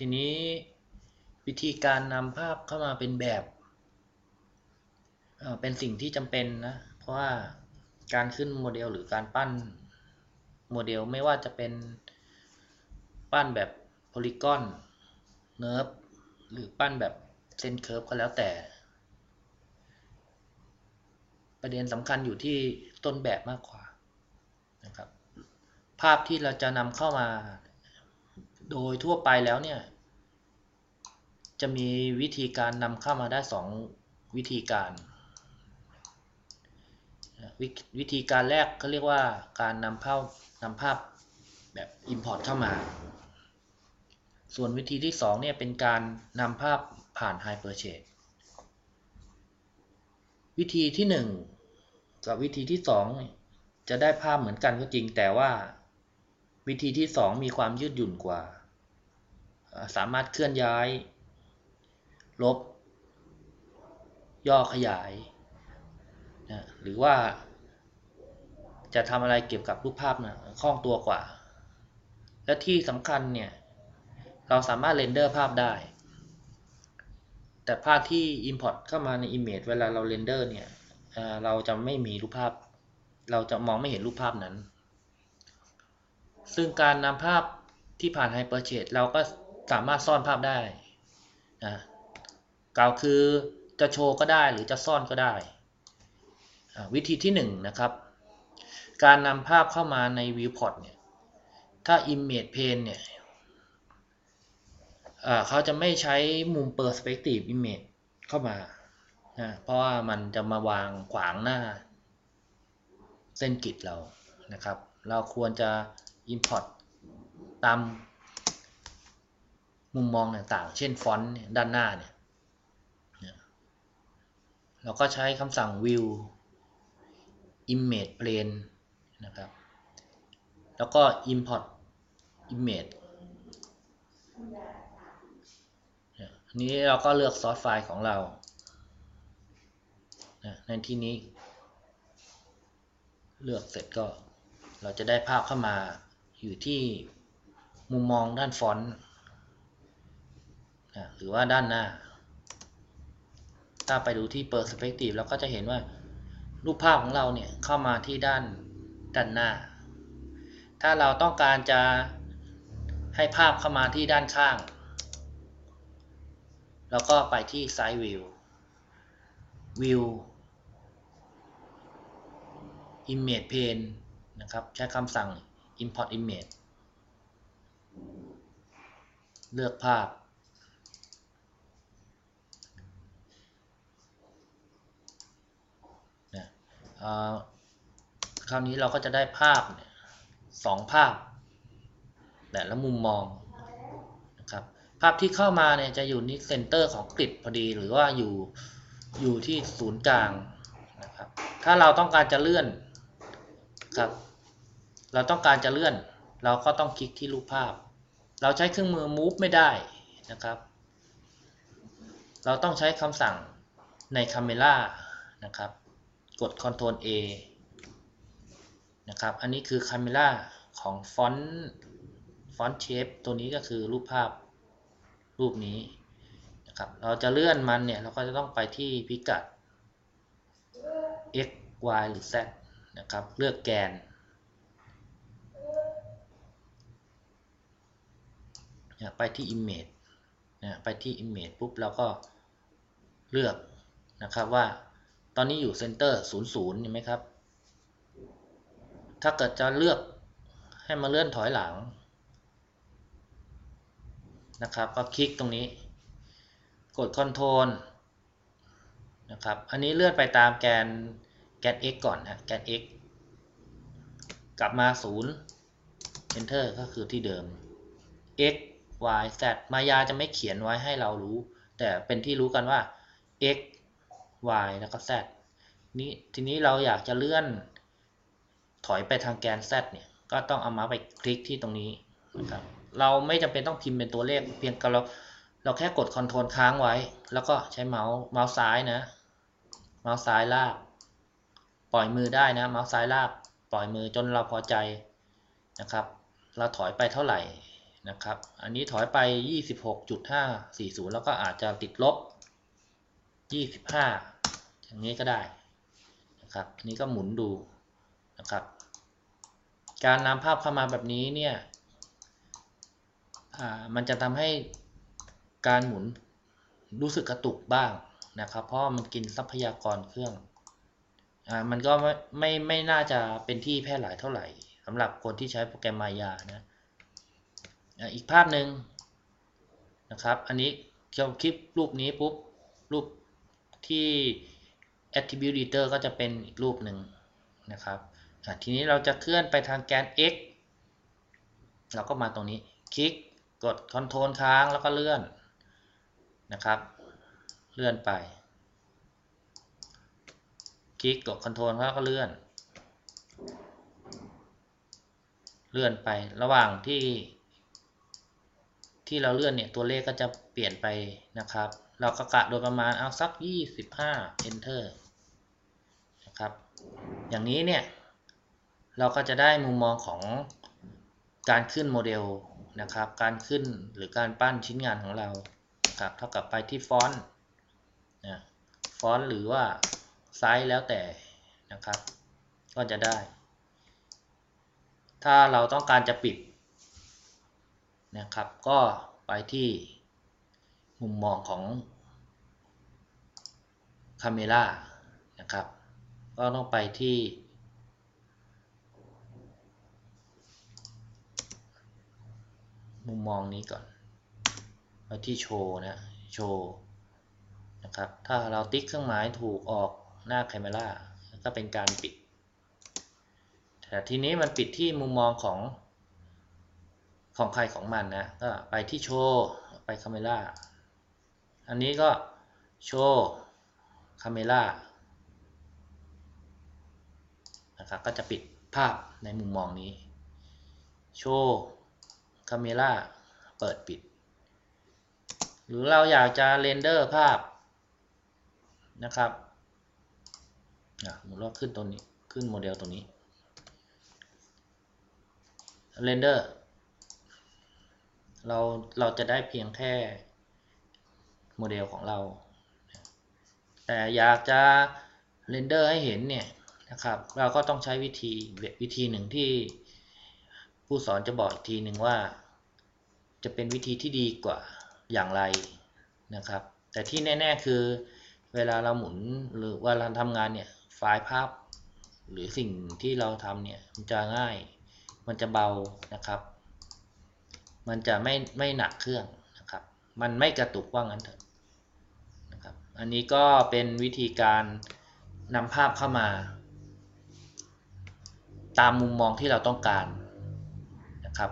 ทีนี้วิธีการนำภาพเข้ามาเป็นแบบเป็นสิ่งที่จำเป็นนะ เพราะว่าการขึ้นโมเดลหรือการปั้นโมเดลไม่ว่าจะเป็นปั้นแบบโพลีกอนเนิร์ฟหรือปั้นแบบเซนเคิร์ฟก็แล้วแต่ ประเด็นสำคัญอยู่ที่ต้นแบบมากกว่านะครับภาพที่เราจะนำเข้ามา โดยทั่วไปแล้วเนี่ย จะมีวิธีการนำเข้ามาได้สองวิธีการววิธีการแรกก็เรียกว่าการนำเข้านำภาพแบบ Import เข้ามา ส่วนวิธีที่ 2 เนี่ย เป็นการนำภาพผ่าน Hyperchase วิธีที่ 1 กับวิธีที่ 2 จะได้ภาพเหมือนกันก็จริงแต่ว่าวิธีที่ 2 มีความยืดหยุ่นกว่า สามารถเคลื่อนย้าย ลบ ย่อขยายนะหรือว่า จะทำอะไรเกี่ยวกับรูปภาพนะคล่องตัวกว่า และที่สำคัญเนี่ย เราสามารถเรนเดอร์ภาพได้ แต่ภาพที่ Import เข้ามาใน Image เวลาเราเรนเดอร์เนี่ยเราจะไม่มีรูปภาพ เราจะมองไม่เห็นรูปภาพนั้น ซึ่งการนำภาพที่ผ่าน Hyperchase เราก็ สามารถซ่อนภาพได้นะกล่าวคือจะโชว์ก็ได้หรือจะซ่อนก็ได้ วิธีที่1นนะครับ การนำภาพเข้ามาใน Viewport เนี่ย ถ้า Image Pane เนี่ยเขาจะไม่ใช้มุม Perspective Image เข้ามานะเพราะว่ามันจะมาวางขวางหน้า เส้นกิดเรานะครับ เราควรจะ Import ตาม มุมมองต่างๆ เช่นฟอนต์ด้านหน้าเนี่ยเราก็ใช้คำสั่ง view image plane นะครับ แล้วก็ import image อันนี้เราก็เลือกซอสไฟล์ของเรา ในที่นี้ เลือกเสร็จก็เราจะได้ภาพเข้ามาอยู่ที่มุมมองด้านฟอนต์ หรือว่าด้านหน้า ถ้าไปดูที่ perspective เราก็จะเห็นว่ารูปภาพของเราเนี่ยเข้ามาที่ด้านด้านหน้า ถ้าเราต้องการจะให้ภาพเข้ามาที่ด้านข้าง แล้วก็ไปที่ side view view image pane นะครับ ใช้คำสั่ง import image เลือกภาพ คราวนี้เราก็จะได้ภาพสองภาพ แต่ละมุมมองนะครับภาพที่เข้ามาเนี่ยจะอยู่ที่เซนเตอร์ของกริดพอดีหรือว่าอยู่อยู่ที่ศูนย์กลางนะครับถ้าเราต้องการจะเลื่อนครับเราต้องการจะเลื่อน เราก็ต้องคลิกที่รูปภาพ เราใช้เครื่องมือ move ไม่ได้นะครับ เราต้องใช้คำสั่งใน Camera นะครับ กด Ctrl A นะครับ อันนี้คือ Camera ของฟอนต์ฟอนต์เชฟตัวนี้ก็คือรูปภาพรูปนี้นะครับเราจะเลื่อนมันเนี่ยเราก็จะต้องไปที่พิกัด x y หรือ z นะครับ เลือกแกนไปที่ image นะไปที่ image ปุ๊บเราก็เลือกนะครับว่า ตอนนี้อยู่เซนเตอร์00เห็นไหมครับ ถ้าเกิดจะเลือกให้มาเลื่อนถอยหลังนะครับก็คลิกตรงนี้ กด Ctrl นะครับ อันนี้เลื่อนไปตามแกนแกน x ก่อนนะแกน x กลับมา 0 Enter ก็คือที่เดิม x y z มายาจะไม่เขียนไว้ให้เรารู้ แต่เป็นที่รู้กันว่า x y แล้วก็ z นี้ทีนี้เราอยากจะเลื่อนถอยไปทางแกน z เนี่ย ก็ต้องเอามาไปคลิกที่ตรงนี้นะครับ เราไม่จำเป็นต้องพิมพ์เป็นตัวเลข เพียงแต่เราเราแค่กดคอนโทรลค้างไว้ แล้วก็ใช้เมาส์เมาส์ซ้ายนะ เมาส์ซ้ายลาก ปล่อยมือได้นะ เมาส์ซ้ายลาก ปล่อยมือจนเราพอใจนะครับ เราถอยไปเท่าไหร่นะครับ อันนี้ถอยไป 26.540 แล้วก็อาจจะติดลบ 25 อย่างนี้ก็ได้นะครับอันนี้ก็หมุนดูนะครับ การนำภาพเข้ามาแบบนี้เนี่ยอ่ามันจะทำให้การหมุนรู้สึกกระตุกบ้างนะครับ เพราะมันกินทรัพยากรเครื่องอ่ามันก็ไม่ไม่ไม่น่าจะเป็นที่แพร่หลายเท่าไหร่สำหรับคนที่ใช้โปรแกรมมายานะอีกภาพหนึ่งนะครับ อันนี้เราคลิปรูปนี้ปุ๊บรูป ที่ attribute editor ก็จะเป็นอีกรูปหนึ่งนะครับทีนี้เราจะเคลื่อนไปทางแกน x เราก็มาตรงนี้ คลิก กด Ctrl ค้างแล้วก็เลื่อนนะครับ เลื่อนไป คลิก กด Ctrl แล้วก็เลื่อน เลื่อนไประหว่างที่ ที่เราเลื่อนเนี่ยตัวเลขก็จะเปลี่ยนไปนะครับ เราก็กะโดยประมาณเอาสัก 25 enter นะครับ อย่างนี้เนี่ย เราก็จะได้มุมมองของการขึ้นโมเดลนะครับ การขึ้นหรือการปั้นชิ้นงานของเรานะครับเท่ากับไปที่ฟอนต์นะฟอนต์หรือว่าไซส์แล้วแต่นะครับ ก็จะได้ ถ้าเราต้องการจะปิดนะครับ ก็ไปที่ มุมมองของคาเมล่านะครับ ก็ต้องไปที่ มุมมองนี้ก่อนไปที่โชว์นะโชว์นะครับ ถ้าเราติ๊กเครื่องหมายถูกออกหน้า Camera ก็เป็นการปิด แต่ทีนี้มันปิดที่มุมมองของของใครของมันนะ ก็ไปที่โชว์ ไป Camera อันนี้ก็โชว์ Camera นะครับก็จะปิดภาพในมุมมองนี้ โชว์คาเมล่าเปิดปิด หรือเราอยากจะเรนเดอร์ภาพนะครับอะหมุนเราขึ้นตัวนี้ขึ้นโมเดลตัวนี้เรนเดอร์เราเราจะได้เพียงแค่ โมเดลของเรา แต่อยากจะเรนเดอร์ให้เห็นเนี่ยนะครับเราก็ต้องใช้วิธีวิธีหนึ่งที่ผู้สอนจะบอกอีกทีหนึ่งว่า จะเป็นวิธีที่ดีกว่าอย่างไรนะครับ แต่ที่แน่ ๆ คือเวลาเราหมุนหรือว่าเราทำงานเนี่ยไฟล์ภาพ หรือสิ่งที่เราทำเนี่ยมันจะง่าย มันจะเบานะครับ มันจะไม่ไม่หนักเครื่องนะครับ มันไม่กระตุกว่างั้นเถอะ อันนี้ก็เป็นวิธีการนำภาพเข้ามา ตามมุมมองที่เราต้องการนะครับ